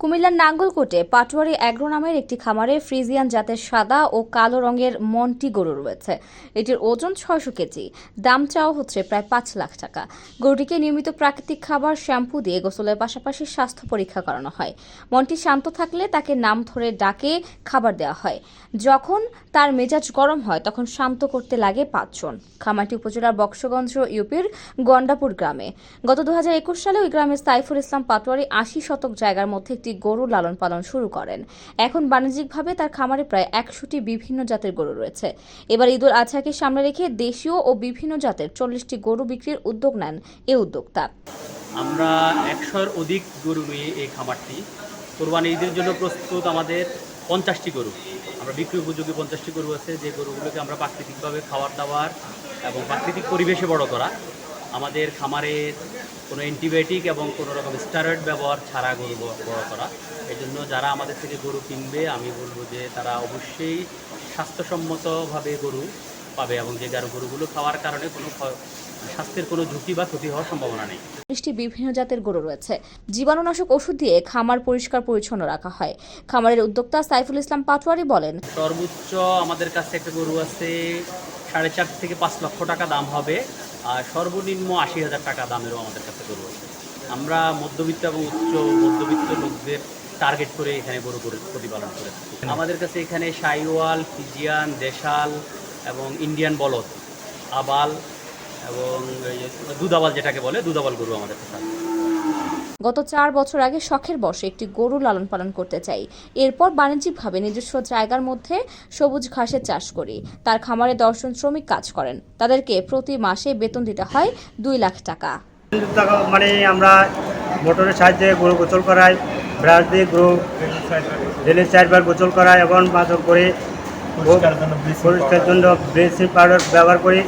কুমিল্লার নাঙ্গলকোটে পাটোয়ারি অ্যাগ্রো নামের একটি খামারে ফ্রিজিয়ান জাতের সাদা ও কালো রঙের মন্টি গরু রয়েছে। এটির ওজন ছয়শো কেজি, দাম চাওয়া হচ্ছে প্রায় পাঁচ লাখ টাকা। গরুটিকে নিয়মিত প্রাকৃতিক খাবার, শ্যাম্পু দিয়ে গোসলের পাশাপাশি স্বাস্থ্য পরীক্ষা করানো হয়। মনটি শান্ত থাকলে তাকে নাম ধরে ডাকে খাবার দেওয়া হয়। যখন তার মেজাজ গরম হয়, তখন শান্ত করতে লাগে পাঁচজন। খামারটি উপজেলার বক্সগঞ্জ ইউপির গন্ডাপুর গ্রামে। গত দু হাজার একুশ সালে ওই গ্রামের সাইফুল ইসলাম পাটোয়ারি আশি শতক জায়গার মধ্যে একটি গরু লালন পালন শুরু করেন। এখন বাণিজ্যিকভাবে তার খামারে প্রায় একশোটি বিভিন্ন জাতের গরু রয়েছে। এবার ঈদুল আজহাকে সামনে রেখে দেশীয় ও বিভিন্ন জাতের চল্লিশটি গরু বিক্রির উদ্যোগ নেন এ উদ্যোক্তা। আমরা একশোর অধিক গরু নিয়ে এই খামারটি। কোরবানি ঈদের জন্য প্রস্তুত আমাদের পঞ্চাশটি গরু। আমরা বিক্রি উপযোগী পঞ্চাশটি গরু আছে। যে গরুগুলোকে আমরা প্রাকৃতিকভাবে খাবার দাবার এবং প্রাকৃতিক পরিবেশে বড় করা। আমাদের খামারের কোনো অ্যান্টিবায়োটিক এবং কোনো রকম স্টারয়েড ব্যবহার ছাড়া গরু বড় করা। এই জন্য যারা আমাদের থেকে গরু কিনবে আমি বলব যে তারা অবশ্যই স্বাস্থ্যসম্মতভাবে গরু পাবে এবং যে যার গরুগুলো খাওয়ার কারণে কোনো স্বাস্থ্যের কোনো ঝুঁকি বা ক্ষতি হওয়ার সম্ভাবনা নেই। চল্লিশটি বিভিন্ন জাতের গরু রয়েছে। জীবাণুনাশক ওষুধ দিয়ে খামার পরিষ্কার পরিচ্ছন্ন রাখা হয়। খামারের উদ্যোক্তা সাইফুল ইসলাম পাটোয়ারি বলেন সর্বোচ্চ আমাদের কাছে একটা গরু আছে সাড়ে চার থেকে পাঁচ লক্ষ টাকা দাম হবে, আর সর্বনিম্ন আশি হাজার টাকা দামেরও আমাদের কাছে গরু আছে। আমরা মধ্যবিত্ত এবং উচ্চ মধ্যবিত্ত লোকদের টার্গেট করে এখানে গরু প্রতিপালন করে আমাদের কাছে এখানে সাইওয়াল, ফিজিয়ান, দেশাল এবং ইন্ডিয়ান বলদ, আবাল এবং দুধাবাল যেটাকে বলে, দুধাবাল গরু আমাদের কাছে গত চার বছর আগে শখের বসে একটি গরু লালন পালন করতে চাই। এরপর বাণিজ্যিকভাবে নিজস্ব জায়গার মধ্যে সবুজ ঘাসের চাষ করি। তার খামারে দর্শন শ্রমিক কাজ করেন। তাদেরকে প্রতি মাসে বেতন দিতে হয় দুই লাখ টাকা। টাকা মানে আমরা মোটরের সাহায্যে গরু গোচল করাই ব্রাশ দিয়ে গরু ডেলি চারবার গোচল করাই এবং মাথর করে পরিষ্কার জন্য ব্লিচিং পাউডার। ব্যবহার করি।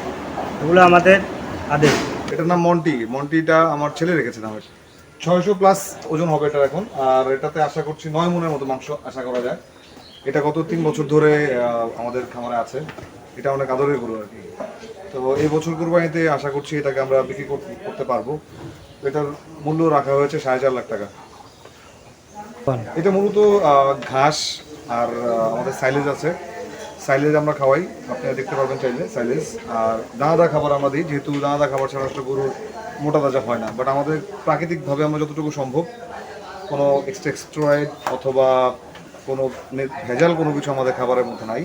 এগুলো আমাদের আদেশ। এটার নাম মন্টি। মন্টিটা আমার ছেলে রেখেছে নাম ছয়শো প্লাস ওজন হবে এটা এখন। আর এটাতে আশা করছি নয় মনের মতো মাংস আশা করা যায়। এটা গত তিন বছর ধরে আমাদের খামারে আছে। এটা অনেক আদরের গরু আর কি। তো এই বছর কুরবানিতে আশা করছি এটাকে আমরা বিক্রি কর- করতে পারব। এটার মূল্য রাখা হয়েছে সাড়ে চার লাখ টাকা। এটা মূলত ঘাস আর আমাদের সাইলেজ আছে। সাইলেজ আমরা খাওয়াই। আপনারা দেখতে পারবেন চাইলে সাইলেজ আর দানাদার খাবার আমরা দিই। যেহেতু দানাদার খাবার ছাড়া গরুর মোটা তাজা হয় না বাট আমাদের প্রাকৃতিকভাবে আমরা যতটুকু সম্ভব কোনো এক্সট্রা এক্সট্রয়েড অথবা কোনো ভেজাল কোনো কিছু আমাদের খাবারের মধ্যে নাই।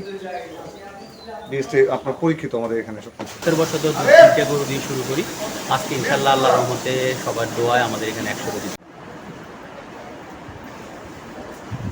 ডিএসটি আপনার পরীক্ষিত আমাদের এখানে সব বছর তো তিনটে গরু দিয়ে শুরু করি। আজকে ইনশাল্লাহ আল্লাহ রহমতে সবার দোয়ায় আমাদের এখানে একশো